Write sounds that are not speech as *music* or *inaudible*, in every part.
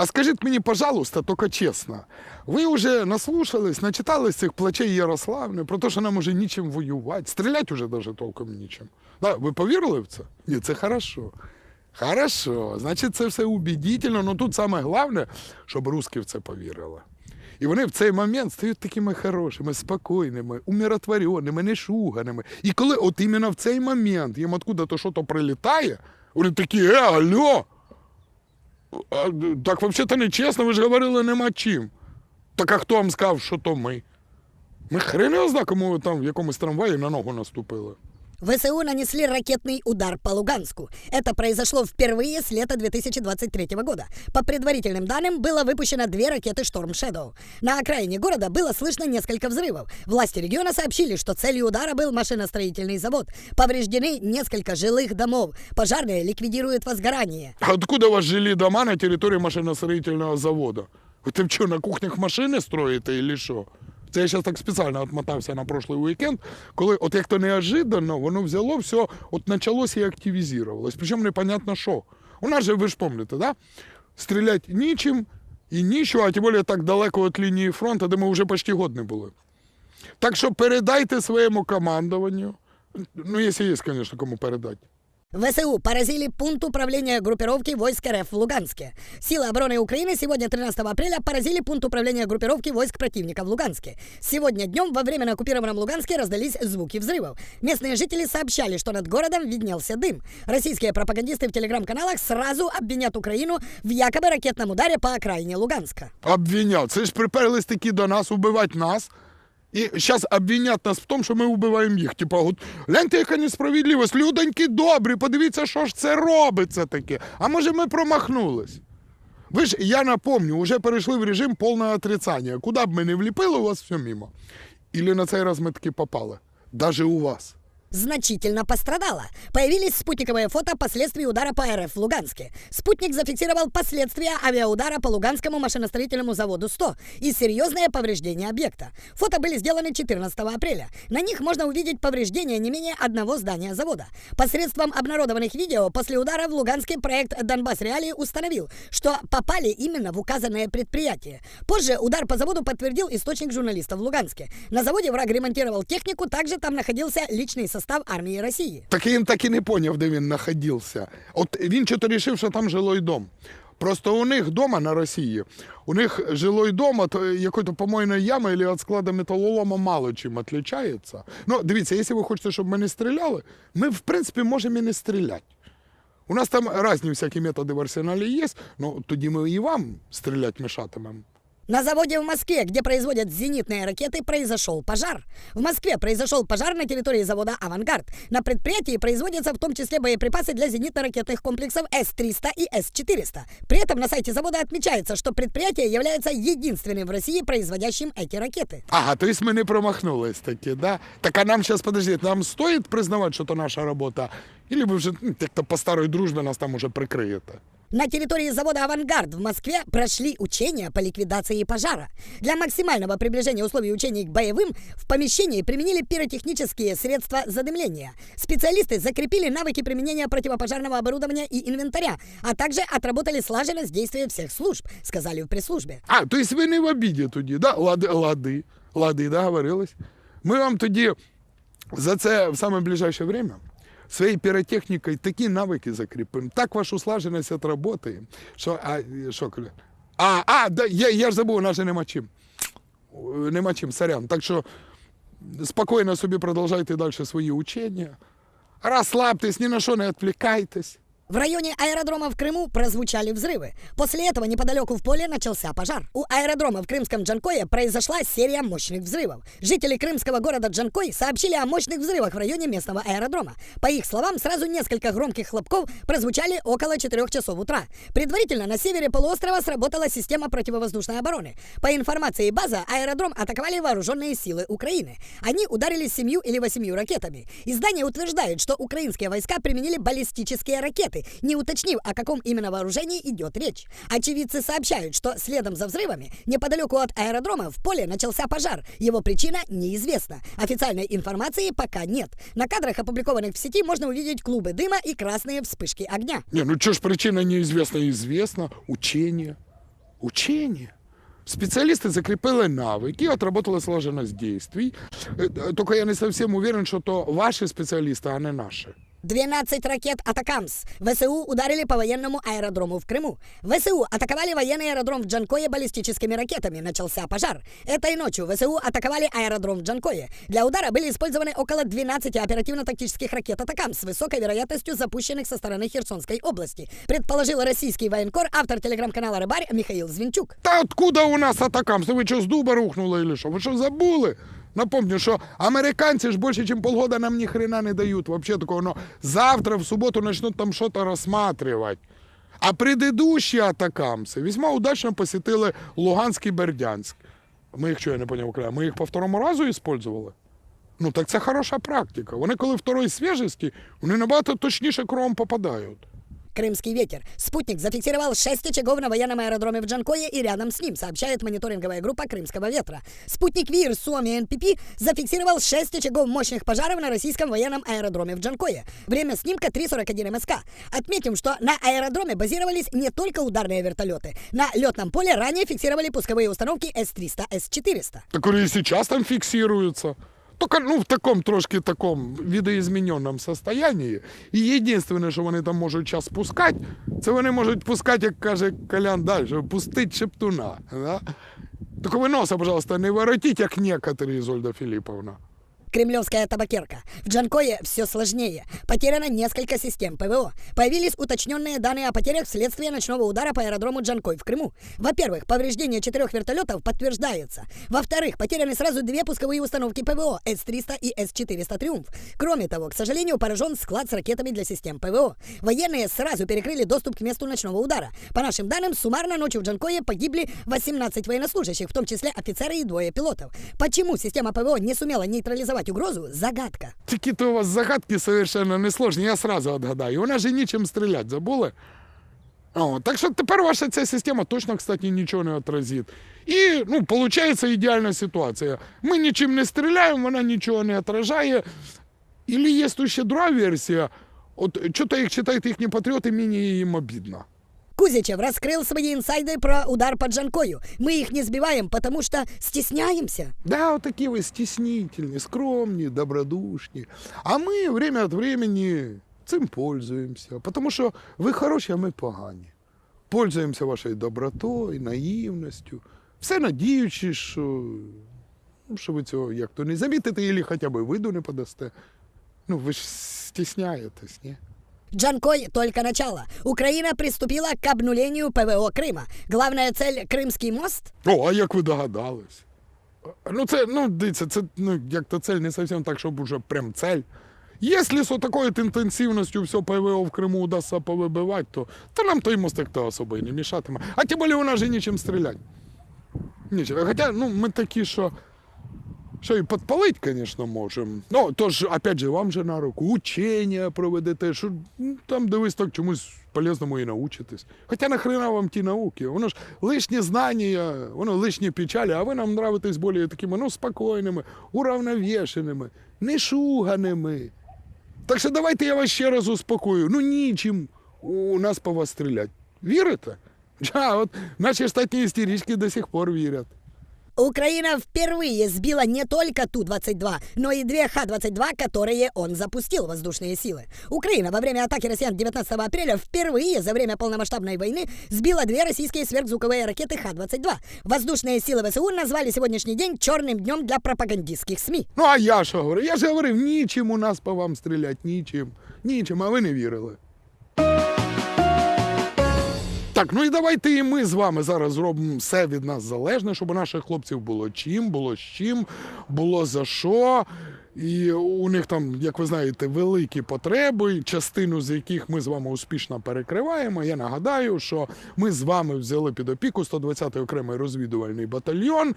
А скажіть мені, пожалуйста, тільки чесно, ви вже наслушались, начитались цих плачей Ярославни про те, що нам уже нічим воювати, стріляти вже навіть толком нічим. Да, ви повірили в це? Ні, це хорошо. Хорошо, значить, це все убедительно, але тут саме головне, щоб русські в це повірили. І вони в цей момент стають такими хорошими, спокійними, умиротвореними, нешуганими. І коли от іменно в цей момент їм откуда-то щось прилітає, вони такі, е, алло, так взагалі-то не чесно, ви ж говорили нема чим. Так а хто вам сказав, що то ми? Ми хрен його зна, кому там в якомусь трамваї на ногу наступили. ВСУ нанесли ракетный удар по Луганску. Это произошло впервые с лета 2023 года. По предварительным данным, было выпущено две ракеты «Шторм Shadow». На окраине города было слышно несколько взрывов. Власти региона сообщили, что целью удара был машиностроительный завод. Повреждены несколько жилых домов. Пожарные ликвидируют возгорание. А откуда у вас жилі дома на території машиностроїтельного заводу? Ви там що, на кухнях машини строїте или що? Це я зараз так спеціально отмотався на прошлий уікенд, коли от як то неожиданно воно взяло все, от почалося і активізувалось. Причому непонятно що. У нас же, ви ж пам'ятаєте, да? стріляти нічим і нічого, а тим більше так далеко від лінії фронту, де ми вже почти год не були. Так що передайте своєму командуванню, ну, якщо є, звісно, кому передати. ВСУ поразили пункт управления группировки войск РФ в Луганске. Силы обороны Украины сегодня, 13 апреля, поразили пункт управления группировки войск противника в Луганске. Сегодня днем во время на оккупированном Луганске раздались звуки взрывов. Местные жители сообщали, что над городом виднелся дым. Российские пропагандисты в телеграм-каналах сразу обвинят Украину в якобы ракетном ударе по окраине Луганска. Обвиняв. Це ж приперлись такі до нас, убивати нас. І зараз обвинят нас в тому, що ми вбиваємо їх. Типа, от, гляньте, яка несправедливість. Людоньки добрі, подивіться, що ж це робиться таке. А може ми промахнулись? Ви ж, я напомню, вже перейшли в режим повного отрицання. Куди б ми не вліпили, у вас все мимо. Ілі на цей раз ми таки попали. Даже у вас. Значительно пострадала. Появились спутниковые фото последствий удара по РФ в Луганске. Спутник зафиксировал последствия авиаудара по Луганскому машиностроительному заводу 100 и серьезные повреждения объекта. Фото были сделаны 14 апреля. На них можно увидеть повреждения не менее одного здания завода. Посредством обнародованных видео после удара в Луганске проект «Донбасс Реалии» установил, что попали именно в указанное предприятие. Позже удар по заводу подтвердил источник журналистов в Луганске. На заводе враг ремонтировал технику, также там находился личный состав армии России. Так він так і не поняв, де він знаходився. От він чого-то рішив, що там жилой дом. Просто у них вдома на Росії, у них жилой дом от е, якої-то помойної ями або від складу металолома мало чим відрізняється. Ну, дивіться, якщо ви хочете, щоб ми не стріляли, ми, в принципі, можемо і не стріляти. У нас там різні всякі методи в арсеналі є, ну тоді ми і вам стріляти мешатимемо. На заводе в Москве, где производят зенитные ракеты, произошел пожар. В Москве произошел пожар на территории завода «Авангард». На предприятии производятся в том числе боеприпасы для зенитно-ракетных комплексов С-300 и С-400. При этом на сайте завода отмечается, что предприятие является единственным в России производящим эти ракеты. Ага, то есть ми не промахнулись таки, да? Так а нам сейчас, подождите, нам стоит признавать, что это наша работа? Или вы вже ну, як-то по старой дружбе нас там уже прикриєте? На территории завода «Авангард» в Москве прошли учения по ликвидации пожара. Для максимального приближения условий учений к боевым в помещении применили пиротехнические средства задымления. Специалисты закрепили навыки применения противопожарного оборудования и инвентаря, а также отработали слаженность действия всех служб, сказали в пресс-службе. А, то есть ви не в обіді тоді, да? Лади, лади, лади, договорились. Ми вам тоді за це в саме ближайше время своєю піротехнікою такі навики закріпимо, так вашу слаженість відработаємо, що, а, що, А, а, да, я, я ж забув, у нас же нема чим. Нема чим, сорян. Так що спокійно собі продовжайте далі свої учення. Розслабтесь, ні на що не відвлікайтесь. В районе аэродрома в Крыму прозвучали взрывы. После этого неподалеку в поле начался пожар. У аэродрома в крымском Джанкое произошла серия мощных взрывов. Жители крымского города Джанкой сообщили о мощных взрывах в районе местного аэродрома. По их словам, сразу несколько громких хлопков прозвучали около 4 часов утра. Предварительно на севере полуострова сработала система противовоздушной обороны. По информации база, аэродром атаковали вооруженные силы Украины. Они ударили семью или восемью ракетами. Издание утверждает, что украинские войска применили баллистические ракеты, не уточнив, о каком именно вооружении идет речь. Очевидцы сообщают, что следом за взрывами неподалеку от аэродрома в поле начался пожар. Его причина неизвестна. Официальной информации пока нет. На кадрах, опубликованных в сети, можно увидеть клубы дыма и красные вспышки огня. Не, ну что ж причина неизвестна, известна, учение. Учение. Специалисты закрепили навыки, отработала сложенность действий. Э, э, Только я не совсем уверен, что то ваши специалисты, а не наши. 12 ракет «Атакамс». ВСУ ударили по военному аэродрому в Крыму. ВСУ атаковали военный аэродром в Джанкое баллистическими ракетами. Начался пожар. Этой ночью ВСУ атаковали аэродром в Джанкое. Для удара были использованы около 12 оперативно-тактических ракет «Атакамс» с высокой вероятностью запущенных со стороны Херсонской области. Предположил российский военкор, автор телеграм-канала «Рыбарь» Михаил Звинчук. Та откуда у нас атакам? Ви що з дуба рухнули или що? Ви що забули? Напомню, що американці ж більше, ніж полгода нам ні хрена не дають. Вообще такого, но завтра в суботу начнут там что-то рассматривать. А предыдущие атакамси весьма удачно посетили Луганськ і Бердянськ. Ми їх, що я не поняв, окремо, ми їх по второму разу использовали? Ну так це хороша практика. Вони коли второї свіжості, вони набагато точніше кровом попадають. Крымский ветер. Спутник зафиксировал 6 очагов на военном аэродроме в Джанкое и рядом с ним, сообщает мониторинговая группа Крымского ветра. Спутник ВИР Суоми НПП зафиксировал 6 очагов мощных пожаров на российском военном аэродроме в Джанкое. Время снимка 3.41 МСК. Отметим, что на аэродроме базировались не только ударные вертолеты. На летном поле ранее фиксировали пусковые установки С-300, С-400. Так і сейчас там фиксируются. Только ну, в такому трошки таком видоизмененном состоянии. І єдине, що вони там можуть час пускати, це вони можуть пускати, як каже Колян далі, пустить шептуна. Да? Только ви носа, пожалуйста, не воротіть, як некоторі, Ізольда Філіповна. Кремлевская табакерка. В Джанкое все сложнее. Потеряно несколько систем ПВО. Появились уточненные данные о потерях вследствие ночного удара по аэродрому Джанкой в Крыму. Во-первых, повреждение четырех вертолетов подтверждается. Во-вторых, потеряны сразу две пусковые установки ПВО С-300 и С-400 «Триумф». Кроме того, к сожалению, поражен склад с ракетами для систем ПВО. Военные сразу перекрыли доступ к месту ночного удара. По нашим данным, суммарно ночью в Джанкое погибли 18 военнослужащих, в том числе офицеры и двое пилотов. Почему система ПВО не сумела нейтрализовать угрозу – загадка. Такі то у вас загадки совершенно несложні, я сразу отгадаю. Вона же нічим стріляти, забули? О, так що тепер ваша ця система точно, кстати, нічого не отразить. І, ну, виходить ідеальна ситуація. Ми нічим не стріляємо, вона нічого не отражає. Или є ще друга версія. От що-то як читають їхні патріоти, мені їм обідно. Кузичев раскрыл свои инсайды про удар по Джанкою. Мы их не сбиваем, потому что стесняемся. Да, вот такие вы стеснительні, скромні, добродушні. А ми время від времени цим пользуємося, тому що ви хороші, а ми погані. Пользуємося вашою добротою, наївністю, все надіючись, що, ну, що ви цього як то не замітите, або хоча б виду не подасте. Ну, ви ж стісняєтесь, ні? Джанкой только начало. Украина приступила к обнулению ПВО Крыма. Главная цель – Крымский мост? О, а як ви догадались? Ну, це, ну, дивіться, це ну, як то цель не зовсім так, щоб уже прям цель. Если с вот такой вот интенсивностью все ПВО в Крыму удастся повыбивать, то, то нам той мостик-то особо и не мешатиме. А тем более у нас же нечем стрелять. Нічого. Хоча, ну, ми такі, що, що і підпалить, звісно, можемо. Ну, то ж, опять же, вам же на руку, учення проведете, що ну, там дивись так чомусь полезному і научитесь. Хоча нахрена вам ті науки? Воно ж лишні знання, воно лишні печалі, а ви нам нравитесь більш такими, ну, спокійними, уравновішеними, не шуганими. Так що давайте я вас ще раз успокою. Ну нічим у нас по вас стрілять. Вірите? *laughs* Ja, от наші штатні істерички до сих пор вірять. Украина впервые сбила не только Ту-22, но и две Х-22, которые он запустил, воздушные силы. Украина во время атаки россиян 19 апреля впервые за время полномасштабной войны сбила две российские сверхзвуковые ракеты Х-22. Воздушные силы ВСУ назвали сегодняшний день черным днем для пропагандистских СМИ. Ну а я що говорю? Я ж говорив, нічим у нас по вам стрілять, нічим. Нічим, а ви не вірили. Так, ну і давайте і ми з вами зараз зробимо все від нас залежне, щоб у наших хлопців було чим, було з чим, було за що. І у них там, як ви знаєте, великі потреби, частину з яких ми з вами успішно перекриваємо. Я нагадаю, що ми з вами взяли під опіку 120-й окремий розвідувальний батальйон,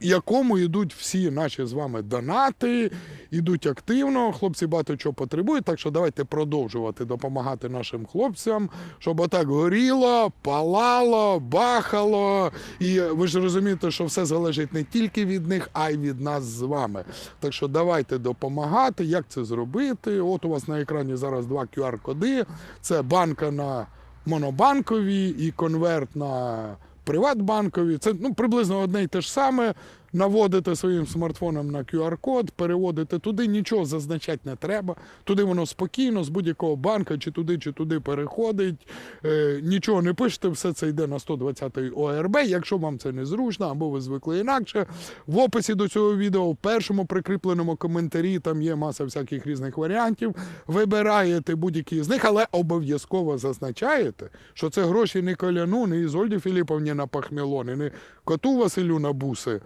якому йдуть всі наші з вами донати, йдуть активно. Хлопці багато чого потребують. Так що давайте продовжувати допомагати нашим хлопцям, щоб отак горіло, палало, бахало. І ви ж розумієте, що все залежить не тільки від них, а й від нас з вами. Так що давайте допомагати. Як це зробити? От у вас на екрані зараз два QR-коди. Це банка на монобанковій і конверт на Приватбанкові. Це ну, приблизно одне і те ж саме. Наводите своїм смартфоном на QR-код, переводите туди, нічого зазначати не треба. Туди воно спокійно з будь-якого банка, чи туди, чи туди переходить. Е, нічого не пишете, все це йде на 120 ОРБ. Якщо вам це не зручно, або ви звикли інакше. В описі до цього відео, в першому прикріпленому коментарі, там є маса всяких різних варіантів. Вибираєте будь-які з них, але обов'язково зазначаєте, що це гроші не коляну, не Ізольді Філіповні на пахмілони, не коту Василю на буси.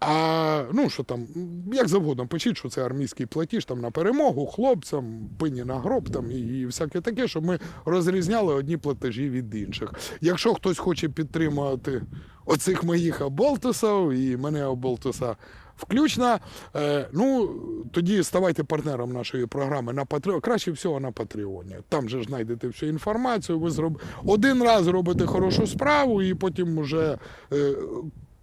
А ну що там, як завгодно, пишіть, що це армійський платіж там на перемогу, хлопцям, пині на гроб там і, і всяке таке, щоб ми розрізняли одні платежі від інших. Якщо хтось хоче підтримувати оцих моїх оболтусів і мене оболтуса включно, е, ну тоді ставайте партнером нашої програми на Патреоні. Краще всього на Патреоні. Там же ж знайдете всю інформацію. Ви зроб... один раз робите хорошу справу, і потім уже. Е,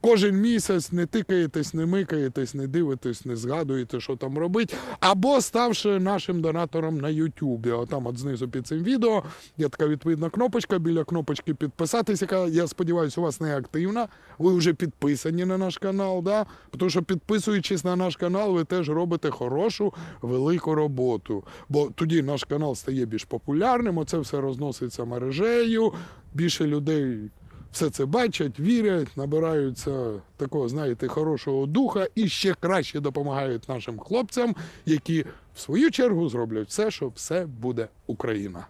Кожен місяць не тикаєтесь, не микаєтесь, не дивитесь, не згадуєте, що там робить. Або ставши нашим донатором на Ютубі. Отам от знизу під цим відео є така відповідна кнопочка. Біля кнопочки підписатись, яка, я сподіваюся, у вас не активна. Ви вже підписані на наш канал, да? тому що підписуючись на наш канал, ви теж робите хорошу, велику роботу. Бо тоді наш канал стає більш популярним, оце все розноситься мережею, більше людей все це бачать, вірять, набираються такого, знаєте, хорошого духа і ще краще допомагають нашим хлопцям, які в свою чергу зроблять все, що все буде Україна.